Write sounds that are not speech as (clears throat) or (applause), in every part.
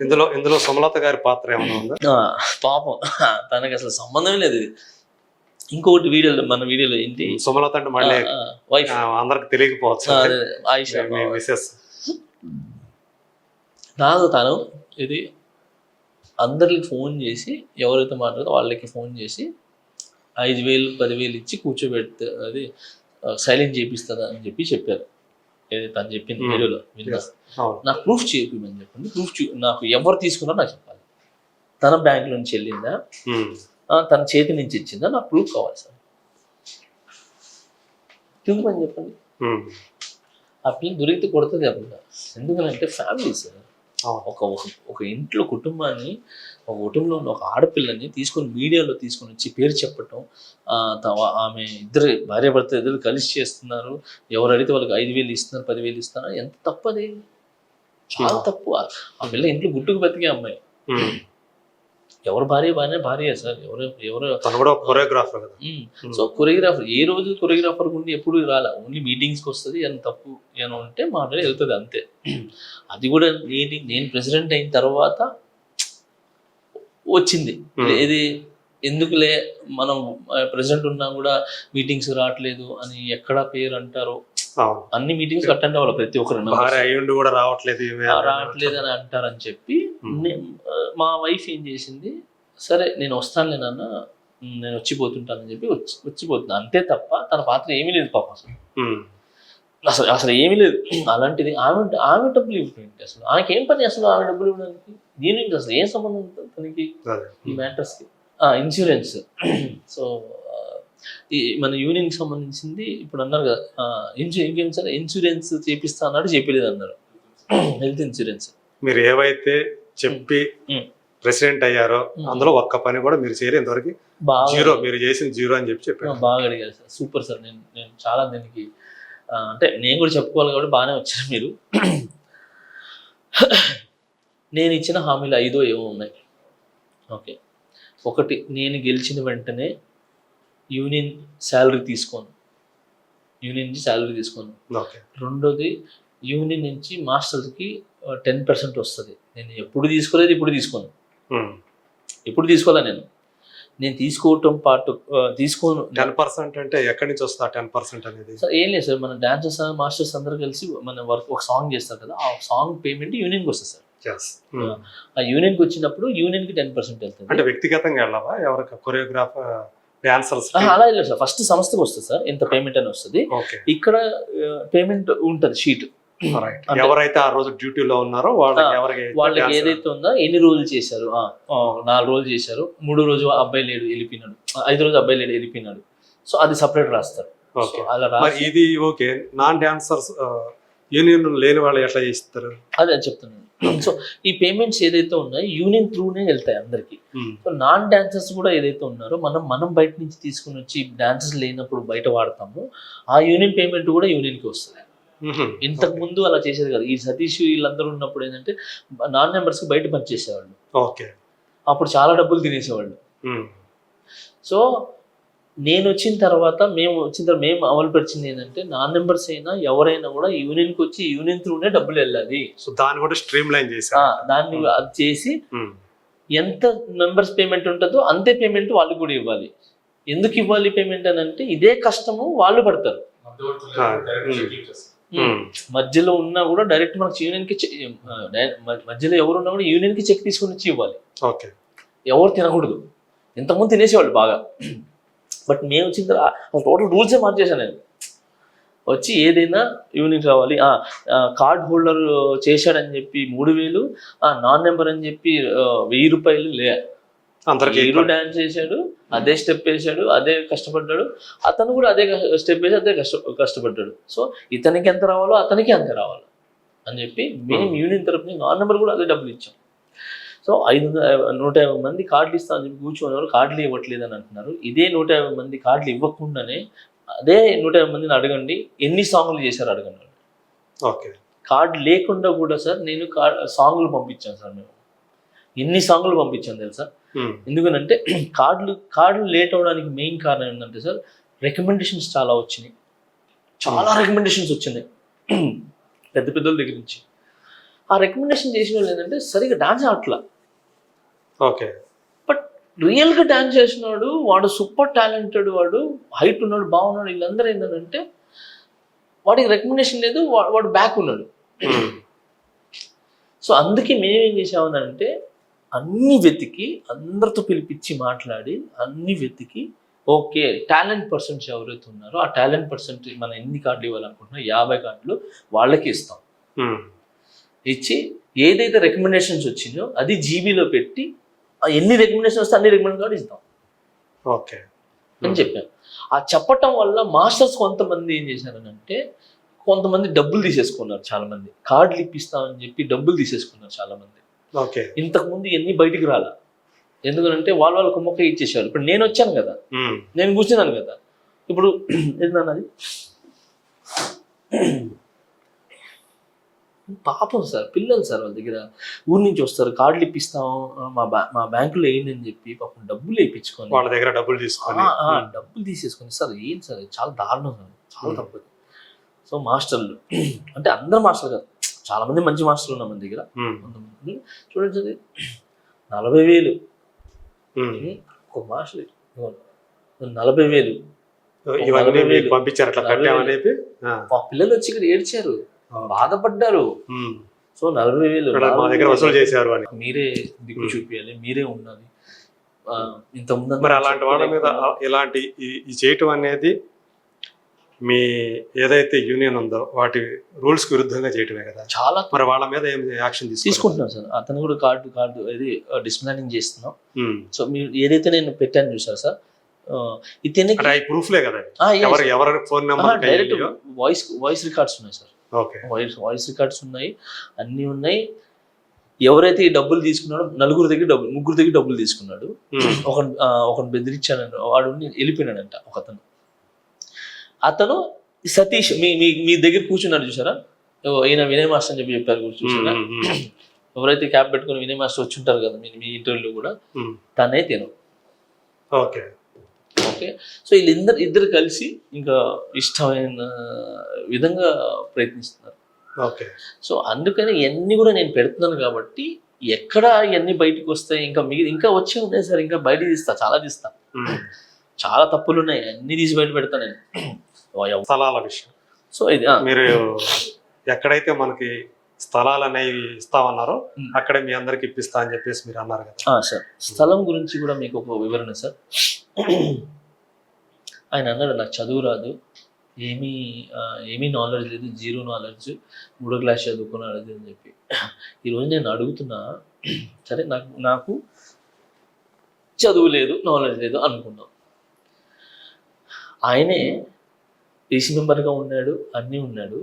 ఇందులో ఇందులో సుమలత గారి పాత్ర ఏమైనా ఉందా? పాపం. తనకి అసలు సంబంధం లేదు ఇది. ఇంకొకటి వీడియోలో మన వీడియోలో ఏంటి? సుమలత అంటే మళ్ళీ వైఫ్ అందరికి తెలియకపోవచ్చు. మిసెస్ నాకు తను ఇది అందరికి ఫోన్ చేసి ఎవరైతే మాట్లాడో వాళ్ళకి ఫోన్ చేసి ఐదు వేలు పదివేలు ఇచ్చి కూర్చోబెడితే అది సైలెంట్ చేపిస్తుందా అని చెప్పి చెప్పారు. ఏది తను చెప్పింది. వీడియోలో నాకు ప్రూఫ్ చేపిమని చెప్పండి. ప్రూఫ్ నాకు ఎవరు తీసుకున్నారో నాకు చెప్పాలి. తన బ్యాంక్ నుంచి వెళ్ళిందా? తన చేతి నుంచి ఇచ్చిందా? నాకు ప్రూఫ్ కావాలి సార్. చూపమని చెప్పండి. ఆ పిల్ల దొరికితే కొడుతుంది పిల్ల ఎందుకంటే ఫ్యామిలీ సార్. ఒక ఒక- ఇంట్లో కుటుంబాన్ని ఒక కుటుంబంలో ఉన్న ఒక ఆడపిల్లని తీసుకొని మీడియాలో తీసుకొని వచ్చి పేరు చెప్పటం ఆమె ఇద్దరు భార్య భర్త ఇద్దరు కలిసి చేస్తున్నారు. ఎవరు అడిగితే వాళ్ళకి ఐదు వేలు ఇస్తున్నారు పదివేలు ఇస్తున్నారు. ఎంత తప్పు అది చాలా తప్పు. ఆ పిల్ల ఇంట్లో గుట్టుకు బతికే అమ్మాయి. ఎవరు భార్య భార్య భార్య సార్. ఎవరు ఎవరు తను కూడా కొరియోగ్రాఫర్ కదా. సో కొరియోగ్రాఫర్ ఏ రోజు కొరియోగ్రాఫర్ ఉండి ఎప్పుడు రాలా? ఓన్లీ మీటింగ్స్కి వస్తుంది అని తప్పు ఏమో ఉంటే మాట్లాడి వెళ్తుంది అంతే. అది కూడా నేను నేను ప్రెసిడెంట్ అయిన తర్వాత వచ్చింది. Hmm. ఇది ఎందుకులే మనం ప్రెసిడెంట్ ఉన్నా కూడా మీటింగ్స్ రావట్లేదు అని ఎక్కడ పేరు అంటారో అన్ని మీటింగ్స్ అటెండ్ అవ్వాలి? ప్రతి ఒక్కరు అయ్యుండి కూడా రావట్లేదు. రావట్లేదు అని అంటారని చెప్పి మా వైఫ్ ఏం చేసింది? సరే నేను వస్తానులే నాన్న. నేను వచ్చిపోతుంటానని చెప్పి వచ్చి వచ్చిపోతున్నా అంతే తప్ప తన పాత్ర ఏమీ లేదు పాప అసలు. అసలు అసలు ఏమీ లేదు. (clears throat) అలాంటిది ఆమె ఆమె డబ్బులు ఇవ్వడానికి అసలు ఆమెకి ఏం పని అసలు? ఆమె డబ్బులు ఇవ్వడానికి? దీనికి అసలు ఏం సంబంధం ఉంది తనకి ఈ మ్యాటర్స్కి ఇన్సూరెన్స్ (clears throat) సో ఈ మన యూనియన్కి సంబంధించింది ఇప్పుడు అన్నారు కదా ఇన్సూ ఇంకేం సార్ ఇన్సూరెన్స్ చేపిస్తా అన్నాడు చెప్పలేదు అన్నారు. హెల్త్ ఇన్సూరెన్స్ మీరు ఏవైతే చెప్పి. ప్రెసిడెంట్ అయ్యారో. అందులో ఒక్క పని కూడా మీరు చేయలేదు ఇంతవరకు. జీరో మీరు చేసిన జీరో అని చెప్పి చెప్పారు. బాగా అడిగారు సార్. Super sir. నేను నేను చాలా దీనికి అంటే నేను కూడా చెప్పుకోవాలి కాబట్టి బాగానే వచ్చారు మీరు. నేను ఇచ్చిన హామీలు ఐదో ఏవో ఉన్నాయి. ఓకే. ఒకటి నేను గెలిచిన వెంటనే యూనియన్ శాలరీ తీసుకోను. యూనియన్ నుంచి శాలరీ తీసుకోను. ఓకే. రెండోది యూనియన్ నుంచి మాస్టర్కి టెన్ పర్సెంట్ వస్తుంది. నేను ఎప్పుడు తీసుకోలేదు ఇప్పుడు తీసుకోను. ఎప్పుడు తీసుకోలే నేను? నేను తీసుకోవటం పాటు తీసుకోను. టెన్ పర్సెంట్ అంటే ఎక్కడి నుంచి వస్తా టెన్ పర్సెంట్ అనేది? సార్ ఏం లేదు సార్. మన డాన్సర్స్ మాస్టర్స్ అందరూ కలిసి మన వర్క్ ఒక సాంగ్ చేస్తారు కదా ఆ సాంగ్ పేమెంట్ యూనియన్కి వస్తుంది సార్. ఆ యూనియన్కి వచ్చినప్పుడు యూనియన్కి టెన్ పర్సెంట్ వెళ్తుంది. అంటే వ్యక్తిగతంగా వెళ్ళవా? ఎవరికి? కొరియోగ్రాఫర్ అలా వెళ్ళదు సార్. ఫస్ట్ సంస్థకు వస్తుంది సార్. ఇంత పేమెంట్ అని వస్తుంది. ఇక్కడ పేమెంట్ ఉంటుంది షీట్ ఎవరైతే ఆ రోజు డ్యూటీలో ఉన్నారో వాళ్ళకి ఎవరికి వాళ్ళకి ఏదైతే ఉందో ఎన్ని రోజులు చేశారు? నాలుగు రోజులు చేశారు. మూడో రోజు అబ్బాయి లేడు వెళ్ళిపోయినాడు. ఐదు రోజు అబ్బాయి లేడు వెళ్ళిపోయినాడు. సో అది సపరేట్ రాస్తారు. అలా ఇది ఓకే నాన్ డాన్సర్స్ యూనియన్ లేని వాళ్ళు ఎట్లా చేస్తారు? అదే అని చెప్తున్నాను. సో ఈ పేమెంట్స్ ఏదైతే ఉన్నాయో యూనియన్ త్రూనే వెళ్తాయి అందరికి. సో నాన్ డాన్సర్స్ కూడా ఏదైతే ఉన్నారో మనం మనం బయట నుంచి తీసుకుని వచ్చి డాన్సర్స్ లేనప్పుడు బయట వాడతాము. ఆ యూనియన్ పేమెంట్ కూడా యూనియన్కి వస్తుంది. ఉహు. ఇంతకు ముందు అలా చేసేది కదా. ఈ సతీష్ వీళ్ళందరూ ఉన్నప్పుడు ఏంటంటే నాన్ మెంబర్స్కి బయట పనిచేసేవాళ్ళు ఓకే అప్పుడు చాలా డబ్బులు తినేసేవాళ్ళు. సో నేను వచ్చిన తర్వాత మేము వచ్చిన తర్వాత మేము అమలు పరిచింది ఏంటంటే నాన్ మెంబర్స్ అయినా ఎవరైనా కూడా యూనియన్కి వచ్చి యూనియన్ త్రూనే డబ్బులు వెళ్ళాలి. సో దాన్ని కూడా స్ట్రీమ్ లైన్ చేశారు దాన్ని అది చేసి. ఎంత మెంబర్స్ పేమెంట్ ఉంటుందో అంతే పేమెంట్ వాళ్ళు కూడా ఇవ్వాలి. ఎందుకు ఇవ్వాలి పేమెంట్ అని అంటే ఇదే కష్టము వాళ్ళు పడతారు. మధ్యలో ఉన్నా కూడా డైరెక్ట్ మనకి డై- మ- మధ్యలో ఎవరు ఉన్నా కూడా యూనియన్కి చెక్ తీసుకొని వచ్చి ఇవ్వాలి. ఓకే. ఎవరు తినకూడదు. ఇంతకుముందు తినేసేవాళ్ళు బాగా. బట్ మేము వచ్చిన తర్వాత టోటల్ రూల్సే మార్చేసాను నేను. వచ్చి ఏదైనా యూనియన్ కావాలి కార్డ్ హోల్డర్ చేశాడని చెప్పి మూడు వేలు నాన్ నెంబర్ అని చెప్పి వెయ్యి రూపాయలు లే. హీరో డాన్స్ చేశాడు అదే స్టెప్ వేసాడు అదే కష్టపడ్డాడు అతను కూడా అదే స్టెప్ వేసి అదే కష్ట కష్టపడ్డాడు. సో ఇతనికి ఎంత రావాలో అతనికి అంత రావాలి అని చెప్పి మేము. యూనియన్ తరపున నాన్ నెంబర్ కూడా అదే డబ్బులు ఇచ్చాం. సో ఐదు నూట యాభై మంది కార్డులు ఇస్తా అని చెప్పి కూర్చున్నారు కార్డులు ఇవ్వట్లేదు అని అంటున్నారు. ఇదే నూట యాభై మంది కార్డులు ఇవ్వకుండానే అదే నూట యాభై మందిని అడగండి. ఎన్ని సాంగ్లు చేశారు అడగండి. ఓకే. కార్డు లేకుండా కూడా సార్ నేను సాంగ్లు పంపించాను సార్ మేము. ఎన్ని సాంగ్లు పంపించాను తెలుసా. ఎందుకనంటే (clears throat) కార్డులు కార్డులు లేట్ అవడానికి మెయిన్ కారణం ఏంటంటే సార్ రికమెండేషన్స్ చాలా వచ్చినాయి. చాలా రికమెండేషన్స్ వచ్చినాయి. (clears throat) పెద్ద పెద్దల దగ్గర నుంచి. ఆ రికమెండేషన్ చేసిన వాళ్ళు ఏంటంటే సరిగా డాన్స్ ఆడట్లా. ఓకే బట్ రియల్గా డాన్స్ చేసినాడు వాడు సూపర్ టాలెంటెడ్ వాడు హైట్ ఉన్నాడు బాగున్నాడు వీళ్ళందరూ ఏంటంటే వాడికి రికమెండేషన్ లేదు వాడు బ్యాక్ ఉన్నాడు. సో అందుకే మేమేం చేసామనంటే అన్ని వెతికి అందరితో పిలిపించి మాట్లాడి అన్ని వెతికి ఓకే టాలెంట్ పర్సన్స్ ఎవరైతే ఉన్నారో ఆ టాలెంట్ పర్సెంట్ మనం ఎన్ని కార్డులు ఇవ్వాలనుకుంటున్నా యాభై కార్డులు వాళ్ళకి ఇస్తాం. ఇచ్చి ఏదైతే రికమెండేషన్స్ వచ్చినాయో అది జీబీలో పెట్టి ఎన్ని రికమెండేషన్ వస్తే అన్ని రికమెండేషన్ కార్డు ఇస్తాం. ఓకే. అని చెప్పాను. ఆ చెప్పటం వల్ల మాస్టర్స్ కొంతమంది ఏం చేశారనంటే కొంతమంది డబ్బులు తీసేసుకున్నారు చాలా మంది కార్డులు ఇప్పిస్తామని చెప్పి డబ్బులు తీసేసుకున్నారు చాలా మంది ఓకే. ఇంతకు ముందు ఎన్ని బయటికి రాలా? ఎందుకంటే వాళ్ళ వాళ్ళ కుమ్మక్క ఇచ్చేసారు ఇప్పుడు నేను వచ్చాను కదా. ఉమ్. నేను కూర్చున్నాను కదా. ఇప్పుడు (clears throat) ఏంటన్నది పాపం సార్ పిల్లలు సార్ వాళ్ళ దగ్గర. ఊరి నుంచి వస్తారు కార్డులు ఇప్పిస్తాం. మా బ్యా మా బ్యాంకులో వేయండి అని చెప్పి పాపం డబ్బులు వేయించుకొని. వాళ్ళ దగ్గర డబ్బులు తీసుకొని. డబ్బులు తీసేసుకొని. సార్ ఏం సార్ చాలా దారుణం సార్ చాలా. తప్పదు సో మాస్టర్లు (clears throat) అంటే అందరు మాస్టర్లు కాదు చాలా మంది మంచి మాస్టర్లు ఉన్నారు మన దగ్గర. కొంతమంది చూడండి సార్. (clears throat) నలభై వేలు. ఒక మాస్టర్. నలభై వేలు. పంపించారు అట్లా పిల్లలు వచ్చి ఇక్కడ ఏడ్చారు. బాధపడ్డారు. సో నలభై వేలు వసూలు చేశారు అని. మీరే దిక్కు Hmm. చూపించాలి మీరే ఉండాలి. ఇంత ముందు మరి అలాంటి వాళ్ళ మీద ఇలాంటి ఈ- చేయటం అనేది మీ ఏదైతే యూనియన్ ఉందో వాటి రూల్స్కి విరుద్ధంగా చేయటమే కదా. చాలా మరి వాళ్ళ మీద ఏం యాక్షన్ తీసుకుంటున్నాం సార్. అతను కూడా కార్డు కార్డు ఇది డిస్ప్లానింగ్ చేస్తున్నాం. సో మీరు ఏదైతే నేను పెట్టాను చూసారు సార్? ఇతనికి ప్రూఫ్లే కదా ఎవరు ఎవరి phone number direct voice voice records ఉన్నాయి సార్. వాయిస్ వాయిస్ రికార్డ్స్ ఉన్నాయి అన్నీ ఉన్నాయి ఎవరైతే ఈ డబ్బులు తీసుకున్నాడో నలుగురు దగ్గర డబ్బులు ముగ్గురు దగ్గర డబ్బులు తీసుకున్నాడు. ఒక ఒకని బెదిరించాను వాడు వెళ్ళిపోయినాడంట ఒక అతను అతను సతీష్ మీ మీ దగ్గర కూర్చున్నాడు చూసారా ఈయన వినయ్ మాస్టర్ అని చెప్పి చెప్పారు. చూసారా ఉమ్. ఎవరైతే క్యాప్ పెట్టుకుని వినయ్ మాస్టర్ వచ్చి ఉంటారు కదా మీ ఇంటర్వ్యూలో కూడా. తనే తిను ఓకే ఓకే. సో వీళ్ళిద్దరు ఇద్దరు కలిసి ఇంకా ఇష్టమైన విధంగా ప్రయత్నిస్తున్నారు. ఓకే. సో అందుకని ఇవన్నీ కూడా నేను పెడుతున్నాను కాబట్టి ఎక్కడ ఇవన్నీ బయటకు వస్తాయి. ఇంకా మీ ఇంకా వచ్చే ఉన్నాయి సార్. ఇంకా బయట తీస్తా. చాలా తీస్తా. చాలా తప్పులు ఉన్నాయి. అన్ని తీసి బయట పెడతా నేను. స్థలాల విషయం. సో ఇది మీరు ఎక్కడైతే మనకి స్థలాలు అనేవి ఇస్తామన్నారో. అక్కడే మీ అందరికి ఇప్పిస్తా అని చెప్పేసి మీరు అన్నారు కదా. సార్. స్థలం గురించి కూడా మీకు ఒక వివరణ సార్. ఆయన అన్నాడు నాకు చదువు రాదు. ఏమీ ఏమీ నాలెడ్జ్ లేదు. జీరో నాలెడ్జ్ మూడో క్లాస్ చదువుకున్నాడు అది అని చెప్పి. ఈరోజు నేను అడుగుతున్నా సరే నాకు నాకు చదువు లేదు నాలెడ్జ్ లేదు అనుకున్నాం. ఆయనే ఏసీ మెంబర్గా ఉన్నాడు అన్నీ ఉన్నాడు.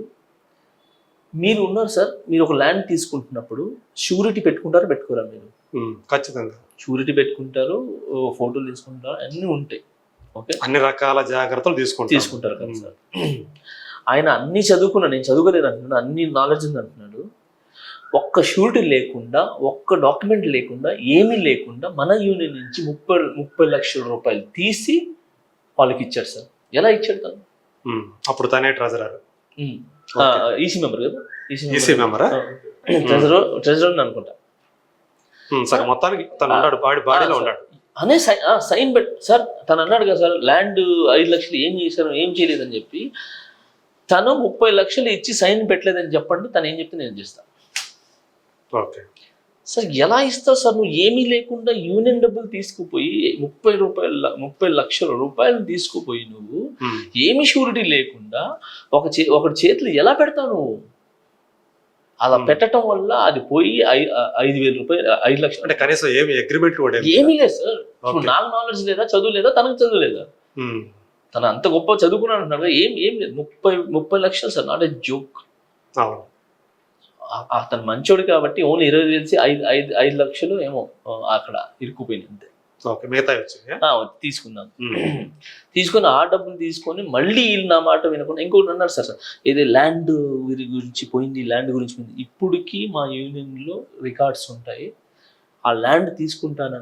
మీరు ఉన్నారు సార్ మీరు ఒక ల్యాండ్ తీసుకుంటున్నప్పుడు షూరిటీ పెట్టుకుంటారా పెట్టుకోరా మీరు. ఖచ్చితంగా. షూరిటీ పెట్టుకుంటారు ఫోటోలు తీసుకుంటారు అన్నీ ఉంటాయి. అన్ని రకాల జాగ్రత్తలు తీసుకుంటాం తీసుకుంటారు కదా సార్. ఆయన అన్ని చదువుకున్నాడు నేను చదువుకోలేదు అంటున్నాడు అన్ని నాలెడ్జ్ ఉంది అంటున్నాడు. ఒక్క షూరిటీ లేకుండా ఒక్క డాక్యుమెంట్ లేకుండా ఏమీ లేకుండా మన యూనియన్ నుంచి ముప్పై ముప్పై లక్షల రూపాయలు తీసి వాళ్ళకి ఇచ్చాడు సార్. ఎలా ఇచ్చాడు తను. అప్పుడు తనే ట్రెజరర్ ఈసీ మెంబర్ కదా? ఈసీ మెంబరా ట్రెజరర్ ట్రెజరర్ అనుకుంటా. సరే మొత్తానికి తను ఉన్నాడు బాడీ బాడీలో ఉన్నాడు. అనే సైన్ సైన్ పెట్ సార్ తను అన్నాడు కదా సార్ ల్యాండ్ ఐదు లక్షలు ఏం చేశారు ఏం చేయలేదని చెప్పి తను ముప్పై లక్షలు ఇచ్చి సైన్ పెట్టలేదని చెప్పండి తను ఏం చెప్తే నేను చేస్తాను ఓకే. సార్ ఎలా ఇస్తావు సార్ నువ్వు ఏమీ లేకుండా యూనియన్ డబ్బులు తీసుకుపోయి ముప్పై రూపాయల ముప్పై లక్షల రూపాయలు తీసుకుపోయి నువ్వు. ఏమి షూరిటీ లేకుండా ఒక చే ఒకటి చేతులు ఎలా పెడతావు నువ్వు? అలా. పెట్టడం వల్ల అది పోయి ఐదు వేల రూపాయలు ఐదు లక్షలు. అంటే కనీసం ఏమి అగ్రిమెంట్ ఏమి లేదు? సార్. ఇప్పుడు. నాకు నాలెడ్జ్ లేదా చదువు లేదా తనకు చదువు లేదా. తను అంత గొప్ప చదువుకున్నాడు అంటున్నాడు. ఏం ఏం లేదు. ముప్పై ముప్పై లక్షలు సార్. నాట్ ఏ జోక్ అతను మంచోడు కాబట్టి ఓన్లీ ఇరవై వేసి ఐదు ఐదు ఐదు లక్షలు ఏమో అక్కడ ఇరుక్కుపోయింది అంతే. ఓకే మిగతా వచ్చింది తీసుకుందాం. తీసుకొని ఆ డబ్బులు తీసుకొని మళ్ళీ వీళ్ళు నా మాట వినకుండా ఇంకోటి అన్నారు సార్ సార్ ఇది ల్యాండ్ గురించి పోయింది ల్యాండ్ గురించి పోయింది. ఇప్పటికీ మా యూనియన్లో రికార్డ్స్ ఉంటాయి. ఆ ల్యాండ్ తీసుకుంటానని